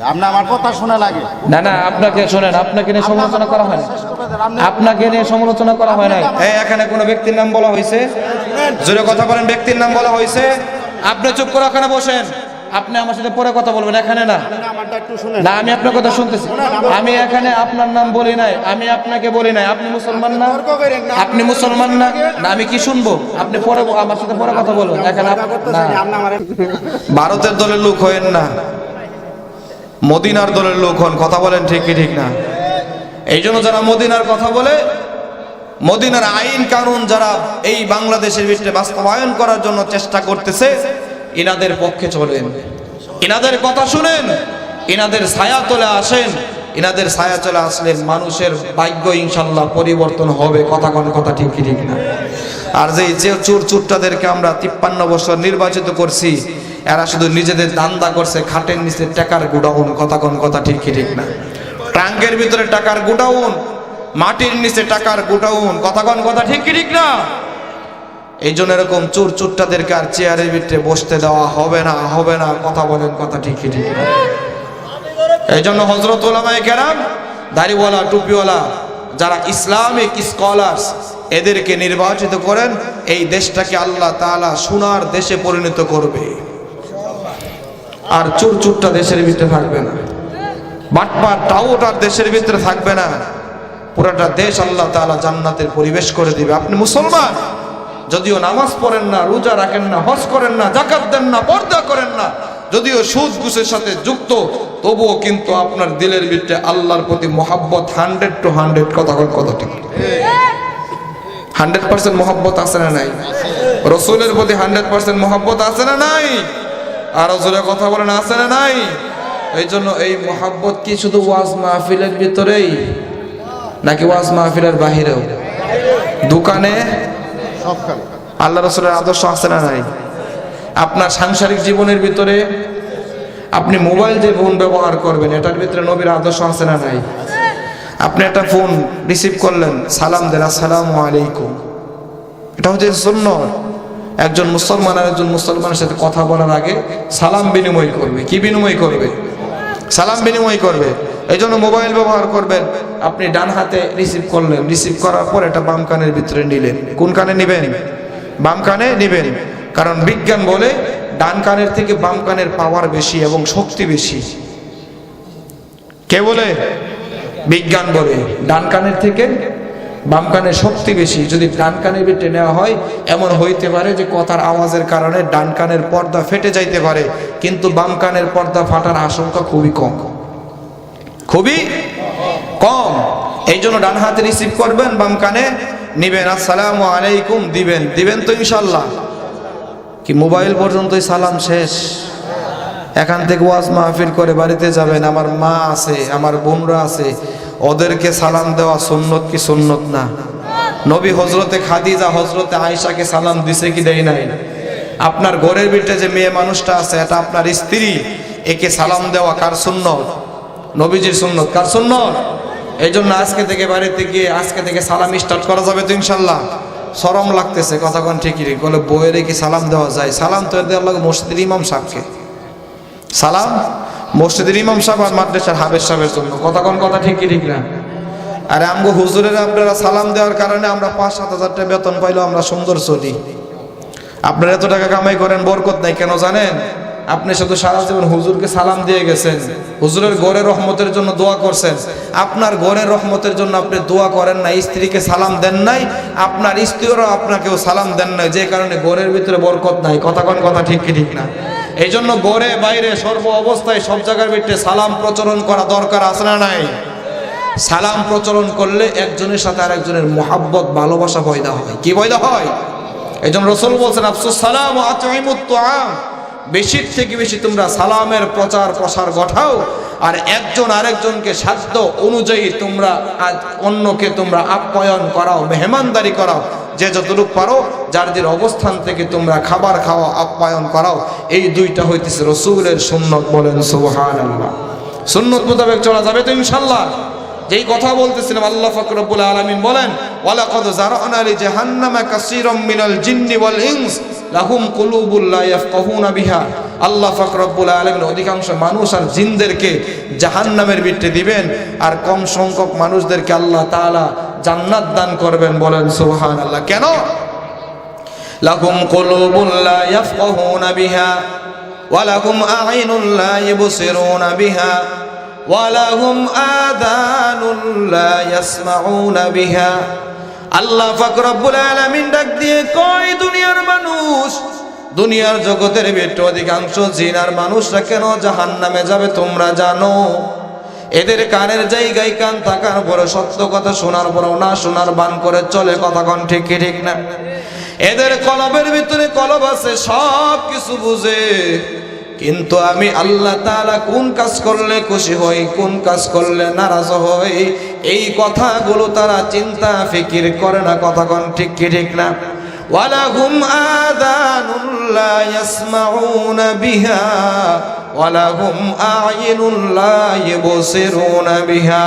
আপনি আমার কথা শোনা লাগে। না না আপনাকে শোনেন আপনাকে নিয়ে সমালোচনা করা হয় না। শেষ করে দেন, আপনি- আপনাকে নিয়ে সমালোচনা করা হয় নাই। এখানে কোনো ব্যক্তির নাম বলা হয়েছে জোরে কথা বলেন ব্যক্তির নাম বলা হয়েছে আপনি চুপ করে ওখানে বসেন। আপনি আমার সাথে পরে কথা বলবেন এখানে না। আপনি আমারটা একটু শুনেন। না আমি আপনার কথা শুনতেছি। আমি এখানে আপনার নাম বলি নাই আমি আপনাকে বলি নাই। আপনি মুসলমান না। আপনি মুসলমান না? না। আমি কি শুনব? আপনি পরে আমার সাথে পরে কথা বলুন এখানে ভারতের দলের লোক হয়েন না। মদিনার দলের লোক হন। কথা বলেন ঠিক কি ঠিক না? এই জন্য যারা মদিনার কথা বলে, মদিনার আইন কানুন যারা এই বাংলাদেশের ভিতরে বাস্তবায়ন করার জন্য চেষ্টা করতেছে, ইনাদের পক্ষে চলেন ইনাদের কথা শুনেন, ইনাদের ছায়া চলে আসেন, ইনাদের ছায়া চলে আসলে মানুষের ভাগ্য ইনশাল্লাহ পরিবর্তন হবে, কথা কোন কথা ঠিক কি ঠিক না? আর যে চোর চুরটাদেরকে আমরা তিপ্পান্ন বছর নির্বাচিত করছি এরা শুধু নিজেদের দান্দা করছে, খাটের নিচে টাকার গুডাউন, কথা কোন কথা ঠিক ঠিক না। ট্রাঙ্কের ভিতরে টাকার গুডাউন, মাটির নিচে টাকার গুডাউন, কথা কোন কথা ঠিক ঠিক না? এই জন্য এরকম চোর চুরটাদেরকে আর চেয়ারের ভিতরে বসতে দেওয়া হবে না হবে না, কথা বলেন কথা ঠিক ঠিক না। এই জন্য হজরত ওলামাই কেরাম, দাড়িওয়ালা, টুপিওয়ালা, যারা ইসলামিক স্কলার্স, এদেরকে নির্বাচিত করেন, এই দেশটাকে আল্লাহ তাআলা সোনার দেশে পরিণত করবে। আর চুর চুরটা দেশের ভিতরে থাকবে না। বাটপার টাউটার দেশের ভিতরে থাকবে না। পুরাটা দেশ আল্লাহ তাআলা জান্নাতের পরিবেশ করে দিবে। আপনি মুসলমান? যদিও নামাজ পড়েন না, রোজা রাখেন না, হজ করেন না জাকাত দেন না, পর্দা করেন না, যদিও সুদ ঘুষের সাথে যুক্ত, তবুও কিন্তু আপনার দিলের ভিতরে আল্লাহর প্রতি মহাব্বত হান্ড্রেড টু হান্ড্রেড কথা কথা ঠিক? হান্ড্রেড পার্সেন্ট মহাব্বত আছে না নাই? রসুলের প্রতি হান্ড্রেড পার্সেন্ট মহাব্বত আছে না নাই? আর রসুলে কথা বলেন, আছে না নাই? এই জন্য এই মহাব্বত কি শুধু ওয়াজ মাহফিলের ভিতরেই? নাকি ওয়াজ মাহফিলের বাহিরেও? দোকানে? আল্লাহ রসুলের আদর্শ আছে না নাই? আপনার সাংসারিক জীবনের ভিতরে আপনি মোবাইল যে ফোন ব্যবহার করবেন, এটার ভিতরে নবীর আদর্শ আছে না নাই? আপনি একটা ফোন রিসিভ করলেন, সালাম দেন, আসসালামু আলাইকুম। এটা হচ্ছে সুন্নত। একজন মুসলমান আর একজন মুসলমানের সাথে কথা বলার আগে সালাম বিনিময় করবে। কি বিনিময় করবে? সালাম বিনিময় করবে। এই জন্য মোবাইল ব্যবহার করবেন। আপনি ডান হাতে রিসিভ করলেন। রিসিভ করার পর এটা বাম কানের ভিতরে নিলেন। কোন কানে নিবেন? বাম কানে নিবেন। কারণ বিজ্ঞান বলে ডান কানের থেকে বাম কানের পাওয়ার বেশি এবং শক্তি বেশি। কে বলে? বিজ্ঞান বলে। ডান কানের থেকে বাম কানের শক্তি বেশি। যদি ডান কানে ভিতরে নেওয়া হয়, এমন হইতে পারে যে কথার আওয়াজের কারণে ডান কানের পর্দা ফেটে যাইতে পারে, কিন্তু বাম কানের পর্দা ফাটার আশঙ্কা খুবই কম। খুবই কম। এই জন্য ডান হাতে রিসিভ করবেন, বাম কানে নিবেন, আসসালামু আলাইকুম দিবেন। দিবেন তো ইনশাল্লাহ কি মোবাইল পর্যন্তই সালাম শেষ? এখান থেকে ওয়াজ মাহফিল করে বাড়িতে যাবেন। আমার মা আছে, আমার বোনরা আছে। ওদেরকে সালাম দেওয়া সুন্নত কি সুন্নত না? নবী হজরতে খাদিজা হজরতে আয়েশাকে সালাম দিছে কি দেয় নাই? আপনার ঘরের ভিতরে যে মেয়ে মানুষটা আছে, এটা আপনার স্ত্রী, একে সালাম দেওয়া কার সুন্নত? নবীজির সুন্নত। কার সুন্নত? এই জন্য আজকে থেকে বাড়িতে গিয়ে আজকে থেকে সালাম স্টার্ট করা যাবে তো ইনশাল্লাহ সরম লাগতেছে, কথা কোন ঠিকই বলে বইয়ের কি সালাম দেওয়া যায়। সালাম তো দেওয়ার লাগে মসজিদের ইমাম সাহেবকে। সালাম? মসজিদের ইমাম সাহেব আর মাদ্রাসার হাবের সাহেবের জন্য। কথা কোন কথা ঠিক কি ঠিক না? আরে আমগো হুজুরের আপনারা সালাম দেওয়ার কারণে আমরা পাঁচ সাত হাজার টাকা বেতন পাইলো আমরা সুন্দর চলি। আপনারা এত টাকা কামাই করেন, বরকত নাই, কেন জানেন? আপনি শুধু সারা জীবন হুজুরকে সালাম দিয়ে গেছেন। হুজুরের গড়ের রহমতের জন্য দোয়া করছেন। আপনার গড়ের রহমতের জন্য আপনি দোয়া করেন না স্ত্রীকে সালাম দেন নাই, আপনার স্ত্রীরও আপনাকেও সালাম দেন নাই, যে কারণে গড়ের ভিতরে বরকত নাই। কথা কোন কথা ঠিক কি ঠিক না? এই জন্য গড়ে বাইরে সর্ব অবস্থায় সব জায়গার ভিতরে সালাম প্রচলন করা দরকার, আছে না নাই? সালাম প্রচলন করলে একজনের সাথে আরেকজনের মোহাব্বত, ভালোবাসা পয়দা হয়। কি পয়দা হয়? এই জন্য রসুল বলছেন, আফসুস সালাম তুআম। বেশির থেকে বেশি তোমরা সালামের প্রচার প্রসার ঘটাও আর একজন আরেকজনকে সাধ্য অনুযায়ী তোমরা অন্যকে তোমরা আপ্যায়ন করাও, মেহমানদারি করাও। যে যতটুক পারো, যার যার অবস্থান থেকে তোমরা খাবার খাওয়া, আপ্যায়ন করাও, এই দুইটা হইতেছে রসুলের সুন্নত বলেন সুবহান আল্লাহ সুন্নত মোতাবেক চলা যাবে তো ইনশাল্লাহ। যেই কথা বলতেছিলাম, আল্লাহ ফকরবুল আলামিন বলেন, ওয়ালাকাদ জারানা লি জাহান্নামা কাসীরাম মিনাল জিন্নি ওয়াল ইনস, লাহুম কুলুবুল লা ইয়াফকাহুনা বিহা। আল্লাহ ফাকরুল আলামিন অধিকাংশ মানুষ আর জিনদেরকে জাহান্নামের ভিতরে দিবেন, আর কম সংখ্যক মানুষদেরকে আল্লাহ তাআলা জান্নাত দান করবেন বলেন সুবহানাল্লাহ। কেন? লাহুম কুলুবুল লা ইয়াফকাহুনা বিহা ওয়ালাহুম আ'ইনুন লা ইবসিরুনা বিহা ওয়ালাহুম আদানুন লা ইয়াসমাউনা বিহা। আল্লাহ পাক রব্বুল ডাক দিয়ে কয়, দুনিয়ার মানুষ, দুনিয়ার জগতের ভিতরে অধিকাংশ জিন আর মানুষরা কেন জাহান্নামে যাবে তোমরা জানো? এদের কানের জায়গায় কান থাকার পরে সত্য কথা শোনার পরেও না শোনার বান করে চলে কথা কন ঠিক ঠিক না? এদের কলবের ভিতরে কলব আছে, সব কিছু বুঝে। কিন্তু আমি আল্লাহ তাআলা কোন কাজ করলে খুশি হই, কোন কাজ করলে নারাজ হই, এই কথাগুলো তারা চিন্তা ফিকির করে না কথা কন ঠিক কি ঠিক না? ওয়ালাহুম আযানুন লা ইয়াসমাউনা বিহা। ওয়ালাহুম আ'ইনুন লা ইবসিরুনা বিহা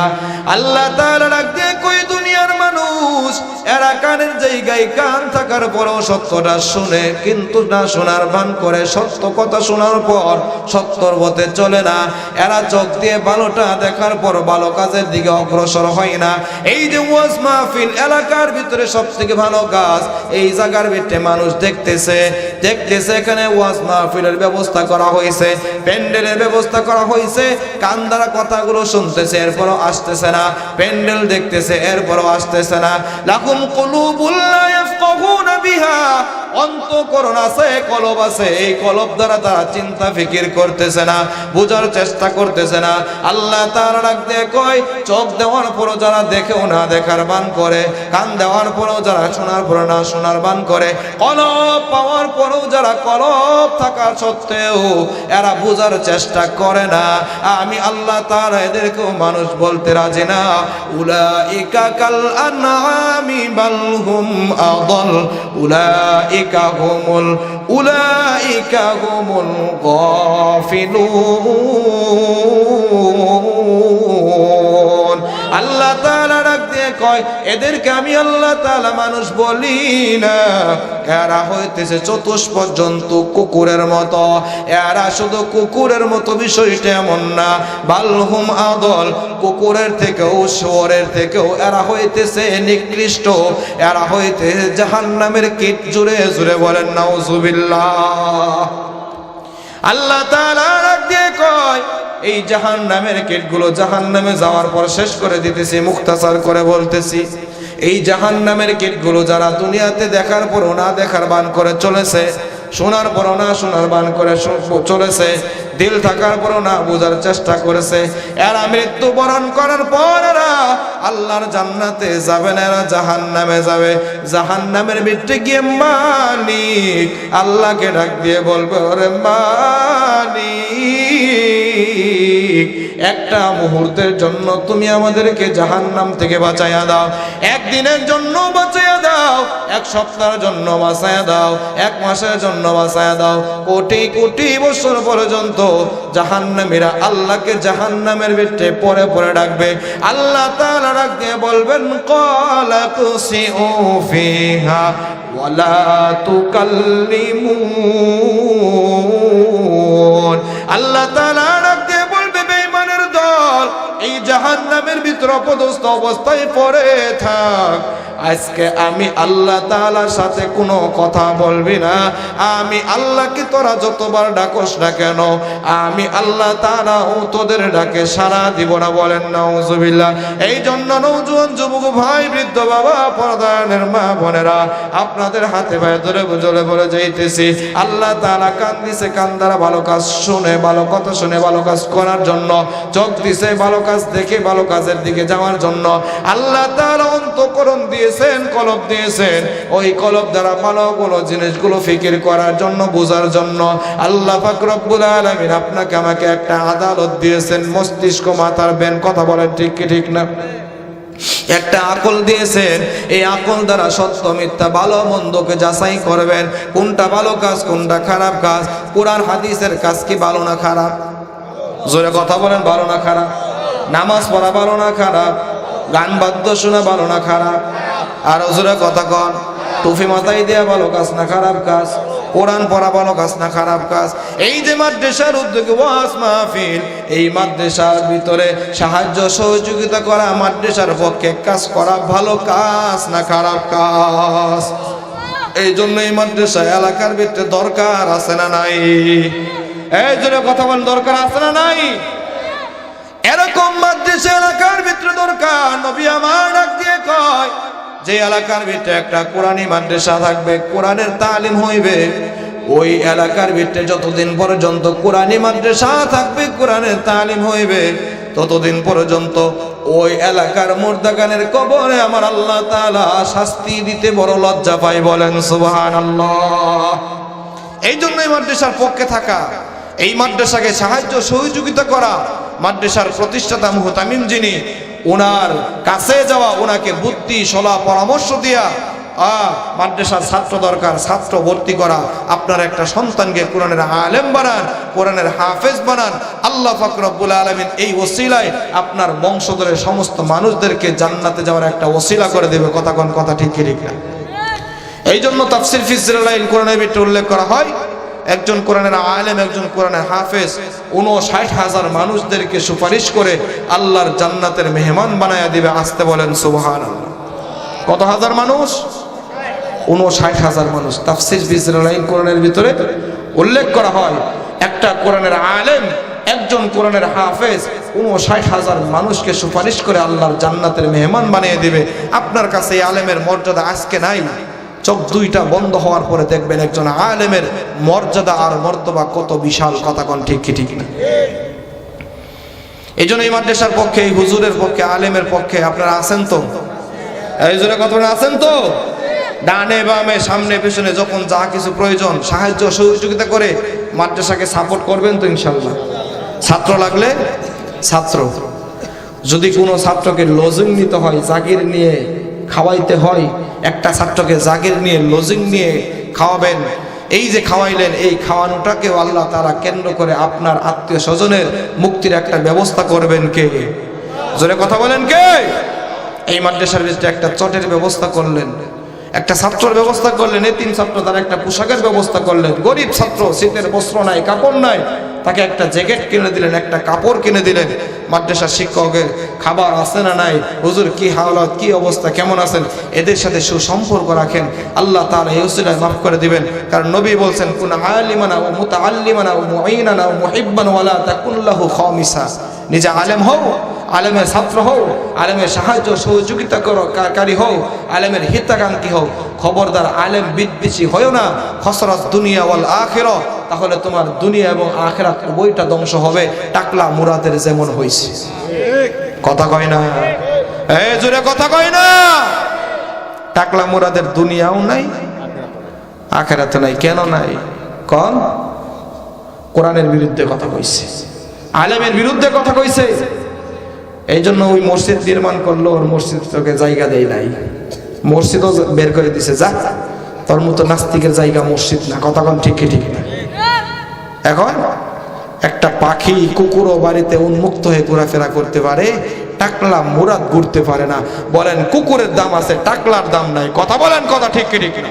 আল্লাহ তাআলা ডাক দিয়ে কই দুনিয়ার মানুষ? এরা কানের জায়গায় কান থাকার পরেও সত্যটা শুনে, কিন্তু না শোনার ভান করে, সত্য কথা শোনার পর সত্যর পথে চলে না। এরা চোখ দিয়ে ভালোটা দেখার পর ভালো কাজের দিকে অগ্রসর হয় না। এই যে ওয়াজ মাহফিল এলাকার ভিতরে সব থেকে ভালো কাজ, এই জায়গার ভিতরে মানুষ দেখতেছে। দেখতেছে এখানে ওয়াজ মাহফিলের ব্যবস্থা করা হয়েছে, প্যান্ডেলের ব্যবস্থা করা হয়েছে, কান দ্বারা কথাগুলো শুনতেছে, এরপরও আসতেছে না। প্যান্ডেল দেখতেছে এরপরও আসতেছে না। লাকুম কুলুবুল লা ইয়াফকাহুনা বিহা। অন্তঃকরণ আছে কলব আছে, এই কলব দ্বারা তারা চিন্তা ফিকির করতেছে না, বোঝার চেষ্টা করতেছে না। আল্লাহ তার ডাক দিয়ে কয়, চোখ দেওয়ার পরও যারা দেখেও না দেখার বান করে, কান দেওয়ার পরও যারা শোনার পর না শোনার বান করে, কলব পাওয়ার পরও যারা কলব থাকা সত্ত্বেও এরা বোঝার চেষ্টা করে না। আমি আল্লাহ তার এদেরকেও মানুষ বলতে রাজি না। উলাইকা কাল আনআমি বাল হুম আদল, উলাইকা হুমুল উলাইকা হুমুল গাফিলুন আল্লাহ কয়, এদেরকে আমি আল্লাহ তাআলা মানুষ বলি না। এরা হইতেছে জন্তু কুকুরের মতো। এরা শুধু কুকুরের মতো বিষয়টা এমন না। আদল, কুকুরের থেকেও শুয়োরের থেকেও এরা হইতেছে নিকৃষ্ট। এরা হইতে জাহান্নামের কীট জুড়ে জুড়ে বলেন, নাউজুবিল্লাহ। আল্লাহ দিয়ে কয়, এই জাহান নামের কেটগুলো জাহান নামে যাওয়ার পর শেষ করে দিতেছি মুক্তাচার করে বলতেছি। এই জাহান নামের কেটগুলো যারা দুনিয়াতে দেখার পর না দেখার বান করে চলেছে শোনার পরও না, শোনার বান করে চলেছে। দিল থাকার পরও না, বোঝার চেষ্টা করেছে। এরা মৃত্যু বরণ করার পর এরা আল্লাহর জান্নাতে যাবেন না, এরা জাহান নামে যাবে। জাহান নামের মৃত্যু গিয়ে মালিক আল্লাহকে ডাক দিয়ে বলবে, ওরে একটা মুহূর্তের জন্য তুমি আমাদেরকে জাহান নাম থেকে বাঁচাইয়া দাও। একদিনের জন্য বাঁচাইয়া দাও, এক সপ্তাহের জন্য বাঁচাইয়া দাও, এক মাসের জন্য বাঁচাইয়া দাও। কোটি কোটি বছর পর্যন্ত জাহান্নামীরা আল্লাহকে জাহান্নামের ভিতরে পরে পরে ডাকবে। আল্লাহ তাআলা ডাক দিয়ে বলবেন ক্বালা তুসিউ ফিহা ওয়ালা তুকাল্লিমুন। আল্লাহ তাআলা জাহান্নামের ভিতর অবস্থায় পড়ে থাক। আজকে আমি আল্লাহ তাআলার সাথে কোনো কথা বলবি না। আমি আল্লাহকে তোরা যতবার ডাকস না কেন, আমি আল্লাহ তাআলা ও তোদের ডাকে সারা দিব না বলেন নাউজুবিল্লাহ। এই জন্য নৌজুয়ান যুবক ভাই, বৃদ্ধ বাবা পর্দায়নের মা বোনেরা, আপনাদের হাতে ভাই ধরে বুঝলে বলে যাইতেছি। আল্লাহ তাআলা কান দিছে, কান দ্বারা ভালো কাজ শুনে, ভালো কথা শুনে, ভালো কাজ করার জন্য, চোখ দিছে, ভালো কাজ দেখে, ভালো কাজের দিকে যাওয়ার জন্য আল্লাহ তাআলা অন্তকরণ দিয়েছেন, কলব দিয়েছেন। ওই কলব দ্বারা ভালো কোনো জিনিসগুলো ফিকির করার জন্য, বোঝার জন্য আল্লাহ পাক রব্বুল আলামিন আপনাকে আমাকে একটা আদালত দিয়েছেন, মস্তিষ্ক মাথার বেন কথা বলেন ঠিক কি ঠিক না? একটা আকল দিয়েছেন, এই আকল দ্বারা সত্য, মিথ্যা, ভালো, মন্দকে যাচাই করবেন, কোনটা ভালো কাজ, কোনটা খারাপ কাজ, কোরআন, হাদিসের কাজ কি ভালো না খারাপ? জোরে কথা বলেন, ভালো না খারাপ? নামাজ পড়া ভালো না খারাপ? গান বাদ্য শোনা ভালো না খারাপ? আর ওজোরে কথা কন টুফি মাথায় দেয়া ভালো কাজ না খারাপ কাজ? কোরআন পড়া ভালো কাজ না খারাপ কাজ? এই যে মাদ্রাসার উদ্যোগে ওয়াজ মাহফিল, এই মাদ্রাসার ভিতরে সাহায্য সহযোগিতা করা, মাদ্রাসার পক্ষে কাজ করা ভালো কাজ না খারাপ কাজ? এই জন্য এই মাদ্রাসা এলাকার ভিতরে দরকার আছে না নাই? এই জন্য কথা বল দরকার আছে না নাই? এরকম মাদ্রাসা এলাকার ভিতরে দরকার। নবী আমার ডাক দিয়ে কয়, যে এলাকার ভিতরে একটা কোরআনী মাদ্রাসা থাকবে, কোরআনের তালিম হইবে। ওই এলাকার ভিতরে যতদিন পর্যন্ত কোরআনী মাদ্রাসা থাকবে, কোরআনের তালিম হইবে, ততদিন পর্যন্ত ওই এলাকার মুর্দাগানের কবরে আমার আল্লাহ তাআলা শাস্তি দিতে বড় লজ্জা পাই বলেন, সুবহানাল্লাহ। এই জন্যই মাদ্রাসার পক্ষে থাকা, এই মাদ্রাসাকে সাহায্য সহযোগিতা করা মাদ্রাসার প্রতিষ্ঠাতা মুহতামিম যিনি ওনার কাছে যাওয়া ওনাকে বুদ্ধি, সলা, পরামর্শ দিয়া, আ, মাদ্রাসার ছাত্র দরকার, ছাত্র ভর্তি করা। আপনার একটা সন্তানকে কোরআনের আলেম বানান, কোরআনের হাফেজ বানান। আল্লাহ ফাকরবুল আলমিন এই ওসিলায় আপনার বংশধরের সমস্ত মানুষদেরকে জান্নাতে যাওয়ার একটা ওসিলা করে দেবে। কথা কোন, কথা ঠিক ঠিক না? এই জন্য তাফসির ফিজরাইল কোরআনের ভিতরে উল্লেখ করা হয় একজন কোরআনের আলেম, একজন কোরআনের হাফেজ, উনষাট হাজার মানুষদেরকে সুপারিশ করে আল্লাহর জান্নাতের মেহমান বানায়া দিবে, আসতে বলেন সুবহান কত হাজার মানুষ? উনষাট হাজার মানুষ। তাফসির ফিজরাইল কোরআনের ভিতরে উল্লেখ করা হয়, একটা কোরআনের আলেম, একজন কোরআনের হাফেজ, উনষাট হাজার মানুষকে সুপারিশ করে আল্লাহর জান্নাতের মেহমান বানিয়ে দিবে। আপনার কাছে এই আলেমের মর্যাদা আজকে নাই? চোখ দুইটা বন্ধ হওয়ার পরে দেখবেন একজন আলেমের মর্যাদা আর মর্তবা কত বিশাল কথা কোন ঠিক ঠিক না? এই জন্য এই মাদ্রাসার পক্ষে, এই হুজুরের পক্ষে, আলেমের পক্ষে আপনারা আছেন তো? এই জন্য কথা আছেন তো? ডানে বামে, সামনে, পেছনে, যখন যা কিছু প্রয়োজন, সাহায্য সহযোগিতা করে মাদ্রাসাকে সাপোর্ট করবেন তো ইনশাল্লাহ ছাত্র লাগলে ছাত্র। যদি কোনো ছাত্রকে লজিং নিতে হয়, জাগির নিয়ে খাওয়াইতে হয়, একটা ছাত্রকে জাগির নিয়ে, লজিং নিয়ে খাওয়াবেন। এই যে খাওয়াইলেন, এই খাওয়ানোটাকেও আল্লাহ তারা কেন্দ্র করে আপনার আত্মীয় স্বজনের মুক্তির একটা ব্যবস্থা করবেন কে? জোরে কথা বলেন কে? এই মাদ্রাসার একটা চটের ব্যবস্থা করলেন। একটা ছাত্রর ব্যবস্থা করলেন, এই তিন ছাত্র তার একটা পোশাকের ব্যবস্থা করলেন। গরিব ছাত্র, শীতের বস্ত্র নাই, কাপড় নাই। তাকে একটা জ্যাকেট কিনে দিলেন, একটা কাপড় কিনে দিলেন। মাদ্রাসার শিক্ষকের খাবার আছে না নাই? হুজুর, কি হাওলাত কি অবস্থা, কেমন আছেন? এদের সাথে সুসম্পর্ক রাখেন। আল্লাহ তাআলা এই উসিলায় মাফ করে দিবেন। কারণ নবী বলছেন, কোন আলিমানা ও মুতাআল্লিমানা ও মুঈনানা ও মুহিব্বান ওয়ালা তাকুল্লাহু খামিসা। নিজে আলেম হও আলেমের ছাত্র হও, আলেমের সাহায্য, সহযোগিতা করো কারী হও, আলেমের হিতাকাঙ্ক্ষী হও। খবরদার আলেম বিদ্বেষী হয়েও না, খসরত দুনিয়া ওয়াল আখের তাহলে তোমার দুনিয়া এবং আখেরাত উভয়টা ধ্বংস হবে, টাকলা মুরাদের যেমন হয়েছে কথা কয় না? এ, জোরে কথা কয় না? টাকলা মুরাদের দুনিয়াও নাই, আখেরাত নাই, কেন নাই? কন? কোরআনের বিরুদ্ধে কথা কইছে। আলেমের বিরুদ্ধে কথা কইছে। এই জন্য ওই মসজিদ নির্মাণ করল, ওর মসজিদ তোকে জায়গা দেয় নাই। মসজিদও বের করে দিছে, যা। তোর মতো নাস্তিকের জায়গা মসজিদ না, কথা কন ঠিক ঠিক না। এখন একটা পাখি কুকুরও বাড়িতে উন্মুক্ত হয়ে ঘোরাফেরা করতে পারে, টাকলা মুরাদ ঘুরতে পারে না। বলেন, কুকুরের দাম আছে, টাকলার দাম নাই। কথা বলেন, কথা ঠিক ঠিক না।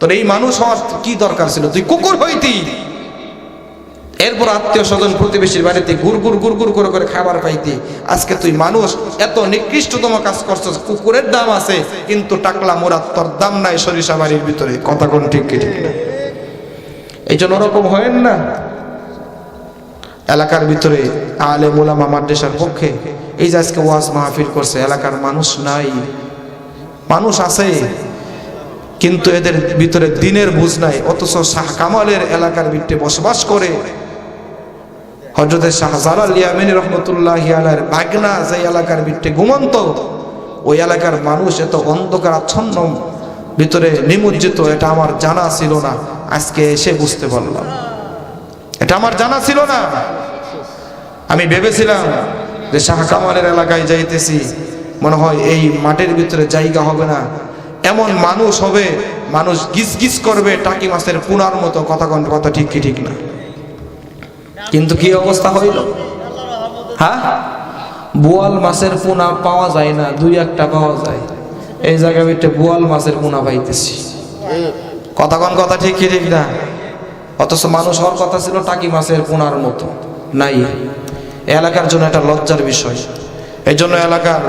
তোর এই মানুষ হওয়ার কি দরকার ছিল? তুই কুকুর হইতি। এরপর আত্মীয় স্বজন প্রতিবেশীর বাড়িতে গুড় গুড় গুড় গুড় করে করে খাবার পাইতি। আজকে তুই মানুষ, এত নিকৃষ্টতম কাজ করছিস, কুকুরের দাম আছে, কিন্তু টাকলা মোরাত তোর দাম নাই সরিষা বাড়ির ভিতরে। কথা কোন ঠিক ঠিক না? এই জন্য ওরকম হয়েন না। এলাকার ভিতরে আলে মোলামা মাদ্রাসার পক্ষে এই যে আজকে ওয়াজ মাহফিল করছে, এলাকার মানুষ নাই। মানুষ আছে, কিন্তু এদের ভিতরে দিনের বুঝ নাই, অথচ শাহ কামালের এলাকার ভিতরে বসবাস করে। হজরতের শাহ জালাল ইয়ামিনী রহমতুল্লাহ আলার বাগনা যে এলাকার ভিতরে ঘুমন্ত, ওই এলাকার মানুষ এত অন্ধকার আচ্ছন্ন, ভিতরে নিমজ্জিত, এটা আমার জানা ছিল না। আজকে এসে বুঝতে পারলাম। এটা আমার জানা ছিল না। আমি ভেবেছিলাম যে শাহ কামালের এলাকায় যাইতেছি, মনে হয় এই মাঠের ভিতরে জায়গা হবে না। এমন মানুষ হবে, মানুষ গিজ গিজ করবে, টাকি মাছের পুনার মতো, কথা কথা ঠিক কি, ঠিক না। কিন্তু কি অবস্থা হইল? হ্যাঁ? বোয়াল মাছের পোনা পাওয়া যায় না, দুই একটা পাওয়া যায়। এই জায়গায় একটা বোয়াল মাছের পোনা পাইতেছি। কথা কোন কথা ঠিক কি ঠিক না? অথচ মানুষ হওয়ার কথা ছিল টাকি মাছের পোনার মতো। নাই। এলাকার জন্য একটা লজ্জার বিষয়। এই জন্য এলাকার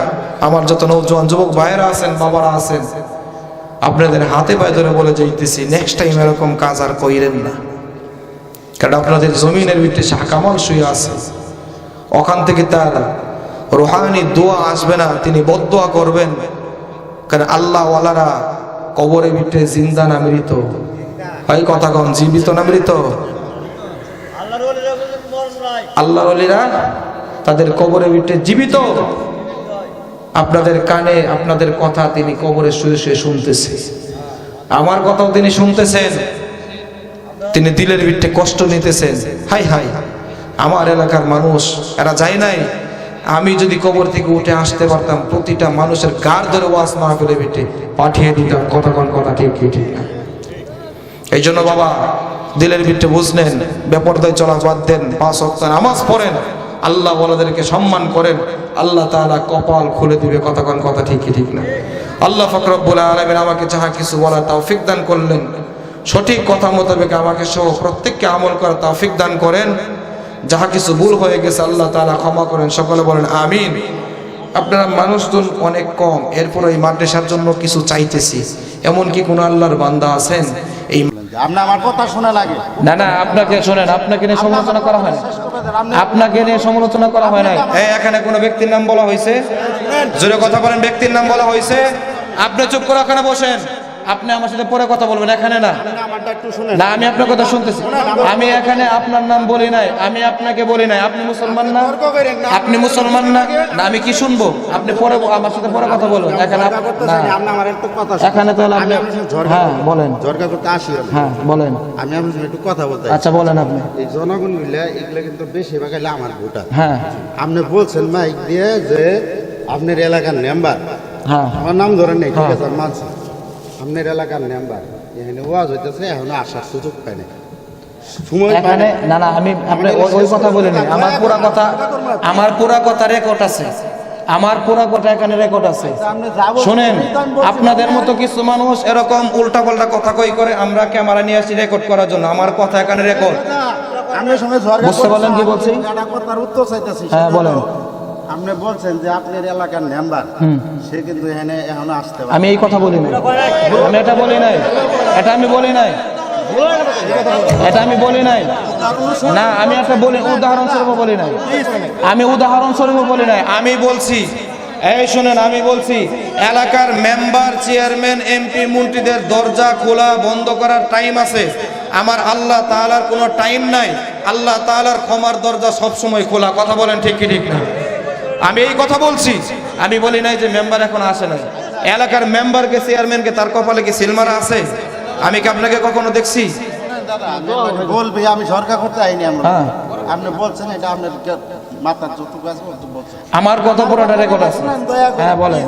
আমার যত নৌজওয়ান যুবক ভাইয়েরা আছেন, বাবারা আছেন, আপনাদের হাতে পায়ে ধরে বলে যাইতেছি নেক্সট টাইম এরকম কাজ আর কইরেন না। কারণ আপনাদের জমিনের ভিতরে শাহ কামাল শুয়ে আছে। ওখান থেকে তার রোহানি দোয়া আসবে না তিনি বদোয়া করবেন। কারণ আল্লাহ ওয়ালারা কবরে ভিতরে জিন্দা না মৃত। ভাই কথা কন জীবিত না মৃত? আল্লাহ অলিরা তাদের কবরে ভিতরে জীবিত। আপনাদের কানে আপনাদের কথা তিনি কবরে শুয়ে শুয়ে শুনতেছে। আমার কথাও তিনি শুনতেছেন। তিনি দিলের ভিতরে কষ্ট নিতেছেন। হাই হাই, আমার এলাকার মানুষ, এরা যায় নাই। আমি যদি কবর থেকে উঠে আসতে পারতাম, প্রতিটা মানুষের গার ধরে ওয়াজ মাহফিলে ভিটে পাঠিয়ে দিতাম। কথা কোন, কথা ঠিক ঠিক না? এই জন্য বাবা, দিলের ভিতরে বুঝলেন, বেপরদায় চলা বাদ দেন, পাঁচ অক্ত নামাজ পড়েন। আল্লাহ ওয়ালাদেরকে সম্মান করেন। আল্লাহ তাআলা কপাল খুলে দিবে। কথা কোন, কথা ঠিক কি, ঠিক না? আল্লাহ ফকরব্বুল আলমিন আমাকে যাহা কিছু বলার তৌফিক দান করলেন। সঠিক কথা মোতাবেক আমাকে সহ প্রত্যেককে আমল করার তৌফিক দান করেন। যাহা কিছু ভুল হয়ে গেছে আল্লাহ তাআলা ক্ষমা করেন। সকলে বলেন আমিন। আপনারা মানুষজন অনেক কম এরপর এই মাদ্রাসার জন্য কিছু চাইতেছি। এমন কি কোনো আল্লাহর বান্দা আছেন এই আপনি আমার কথা শোনা লাগে। না না আপনাকে শোনেন আপনাকে নিয়ে সমালোচনা করা হয় না আপনাকে নিয়ে সমালোচনা করা হয় নাই। এই এখানে কোনো ব্যক্তির নাম বলা হয়েছে? জোরে কথা বলেন ব্যক্তির নাম বলা হয়েছে? আপনি চুপ করে ওখানে বসেন। আপনি আমার সাথে পরে কথা বলবেন এখানে না। আমারটা একটু শুনেন। না আমি আপনার কথা শুনতেছি। আমি এখানে আপনার নাম বলি নাই আমি আপনাকে বলি নাই। আপনি মুসলমান না? আপনি মুসলমান না? না আমি কি শুনব? আপনি পরে আমার সাথে পরে কথা বলবেন এখানে। এখানে তাহলে আপনি- হ্যাঁ, বলেন। হ্যাঁ বলেন। আমি আপনার একটু কথা বলতে আচ্ছা বলেন আপনি। এই জনগণগুলা এগুলো কিন্তু বেশিরভাগ আমার ভোটার। হ্যাঁ। আপনি বলছেন মাইক দিয়ে যে আপনার এলাকার মেম্বার। হ্যাঁ। আমার নাম ধরেন নেই ঠিক। আছে মানছি। আপনার এলাকার মেম্বার এখানে ওয়াজ হইতেছে এখনও আসার সুযোগ পাই না এখানে না। না না আমি আপনি ওই ওই কথা বলিনি। আমার পুরা কথা আমার পুরা কথা রেকর্ড আছে। আমার পুরা কথা এখানে রেকর্ড আছে। আপনি শুনেন সেটাই তো আমি বলছি। আপনাদের মতো কিছু মানুষ এরকম উল্টা পাল্টা কথা কই করে আমরা ক্যামেরা নিয়ে আসি রেকর্ড করার জন্য। আমার কথা এখানে রেকর্ড বুঝতে পারলেন কি বলছি? উত্তর চাইতেছি। হ্যাঁ, বলেন। আপনি বলছেন যে আপনার এলাকার মেম্বার সে কিন্তু এখানে এখনও আসতে পারে আমি এই কথা বলি নাই। আমি এটা বলি নাই। এটা আমি বলি নাই। এটা আমি বলি নাই। না আমি একটা বলি উদাহরণস্বরূপ বলি নাই। আমি উদাহরণস্বরূপ বলি নাই। আমি বলছি এই শুনেন আমি বলছি এলাকার মেম্বার চেয়ারম্যান এমপি মন্ত্রীদের দরজা খোলা বন্ধ করার টাইম আছে। আমার আল্লাহ তাআলার কোনো টাইম নাই। আল্লাহ তাআলার ক্ষমার দরজা সবসময় খোলা। কথা বলেন ঠিক কি ঠিক না? আমি এই কথা বলছি। আমি বলি নাই যে মেম্বার এখন আসে নাই। এলাকার মেম্বারকে চেয়ারম্যানকে তার কপালে কি সিলমারা আছে? আমি কি আপনাকে কখনো দেখছি? বলবি আমি সরকার করতে আইনি আমরা। হ্যাঁ। আপনি বলছেন এটা আপনার মাথার যতটুকু আছে আমার কথা পুরোটা রেকর্ড আছে। হ্যাঁ বলেন।